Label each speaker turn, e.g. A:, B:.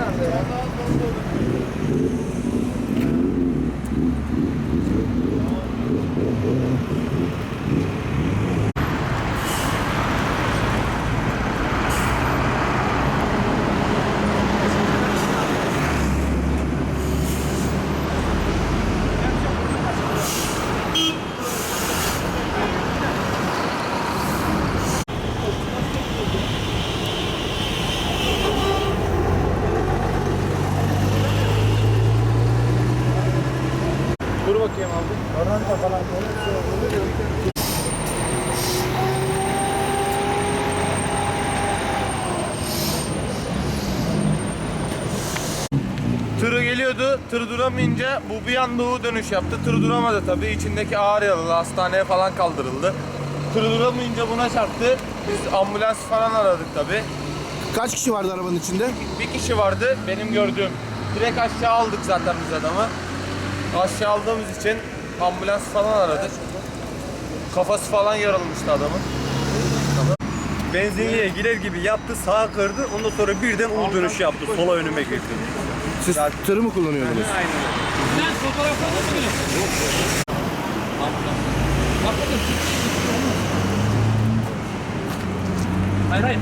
A: nerede ya? Tırı geliyordu, tır duramayınca bu bir anda U dönüş yaptı. Tır duramadı tabii, içindeki ağır yaralı hastaneye falan kaldırıldı. Tır duramayınca buna çarptı. Biz ambulans falan aradık tabii.
B: Kaç kişi vardı arabanın içinde?
A: Bir kişi vardı, benim gördüğüm. Direkt aşağı aldık zaten biz adamı. Aşağı aldığımız için ambulans falan aradık. Kafası falan yarılmıştı adamın.
C: Benzinliğe girer gibi yaptı, sağa kırdı. Ondan sonra birden U dönüşü yaptı. Sola önüme girdi.
B: Siz tırı mı kullanıyordunuz?
D: Sen fotoğrafladın mı? Hayır hayır.